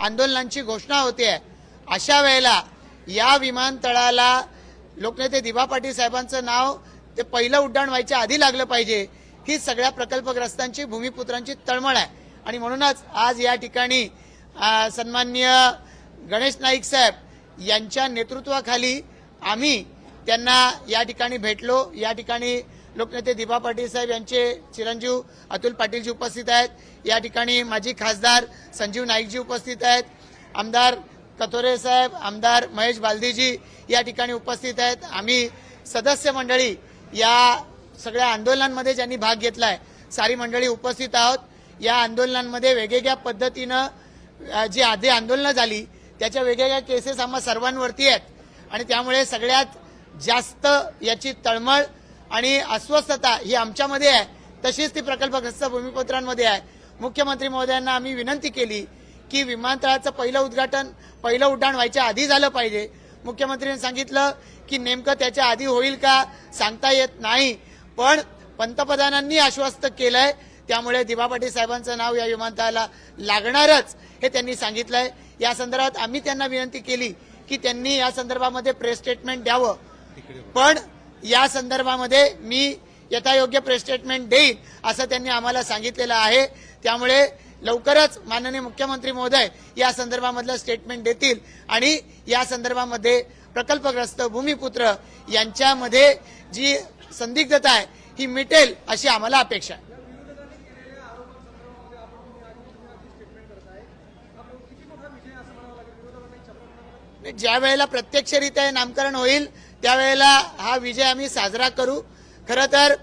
आंदोलनांची घोषणा होते अशा वेळेला या विमानतळाला लोकनेते दिवा पाटील साहेबांचं नाव ते पहिलं उड्डाण व्हायच्या आधी लागलं पाहिजे. ही सगळ्या प्रकल्पग्रस्तांची भूमिपुत्रांची तळमळ आहे. आणि म्हणूनच आज या ठिकाणी सन्माननीय गणेश नाईक साहेब यांच्या नेतृत्वाखाली आम्ही त्यांना या ठिकाणी भेटलो. या ठिकाणी लोकनेते दीपा पाटील साहेब यांचे चिरंजीव अतुल पाटीलजी उपस्थित आहेत. या ठिकाणी माजी खासदार संजीव नाईकजी उपस्थित आहेत. आमदार कथोरे साहेब आमदार महेश बालदीजी या ठिकाणी उपस्थित आहेत. आम्ही सदस्य मंडळी या सगळ्या आंदोलनांमध्ये ज्यांनी भाग घेतलाय सारी मंडळी उपस्थित आहोत. या आंदोलनांमध्ये वेगवेगळ्या पद्धतीनं जी आधी आंदोलनं झाली त्याच्या वेगवेगळ्या केसेस आम्हा सर्वांवरती आहेत. आणि त्यामुळे सगळ्यात जास्त याची तळमळ आणि अस्वस्थता ही आमच्यामध्ये आहे. तशीच ती प्रकल्पग्रस्त भूमिपत्रांमध्ये आहे. मुख्यमंत्री महोदयांना आम्ही विनंती केली की विमानतळाचं पहिलं उद्घाटन पहिलं उड्डाण व्हायच्या आधी झालं पाहिजे. मुख्यमंत्र्यांनी सांगितलं की नेमकं त्याच्या आधी होईल का सांगता येत नाही. पण पंतप्रधानांनी आश्वस्त केलंय त्यामुळे दिबा पाटील साहेबांचं नाव या विमानतळाला लागणारच हे त्यांनी सांगितलंय. या संदर्भात आम्ही त्यांना विनंती केली की त्यांनी या संदर्भामध्ये प्रेस स्टेटमेंट द्यावं. पण या संदर्भामध्ये मी यथायोग्य प्रेस स्टेटमेंट देईन असं त्यांनी आम्हाला सांगितलेलं आहे. त्यामुळे लवकरच माननीय मुख्यमंत्री महोदय या संदर्भामधलं स्टेटमेंट देतील आणि या संदर्भामध्ये प्रकल्पग्रस्त भूमिपुत्र यांच्यामध्ये जी संदिग्धता आहे ही मिटेल अशी आम्हाला अपेक्षा आहे. ज्या वेळेला प्रत्यक्षरित्या नामकरण होईल त्यावेळेला हा विजय आम्ही साजरा करू. खरं तर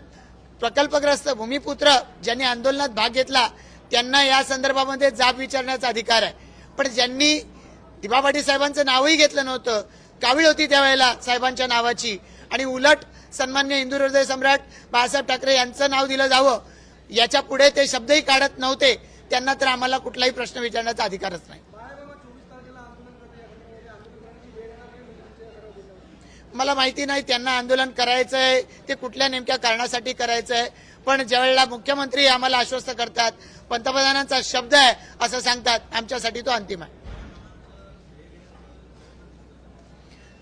प्रकल्पग्रस्त भूमिपुत्र ज्यांनी आंदोलनात भाग घेतला त्यांना या संदर्भामध्ये जाब विचारण्याचा अधिकार आहे. पण ज्यांनी दिबा पाटील साहेबांचं नावही घेतलं नव्हतं कावीळ होती त्यावेळेला साहेबांच्या नावाची. आणि उलट सन्मान्य हिंदू हृदय सम्राट बाळासाहेब ठाकरे यांचं नाव दिलं जावं याच्यापुढे ते शब्दही काढत नव्हते. त्यांना तर आम्हाला कुठलाही प्रश्न विचारण्याचा अधिकारच नाही. मला माहिती नाही त्यांना आंदोलन करायचं आहे ते कुठल्या नेमक्या कारणासाठी करायचं आहे पण ज्यावेळेला मुख्यमंत्री आम्हाला आश्वस्त करतात पंतप्रधानांचा शब्द आहे असं सांगतात आमच्यासाठी तो अंतिम आहे.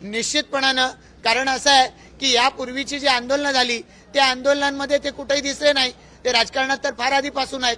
निश्चितपणानं कारण असं आहे की यापूर्वीची जी आंदोलनं झाली त्या आंदोलनांमध्ये ते कुठेही दिसले नाही. ते राजकारणात तर फार आधीपासून आहेत.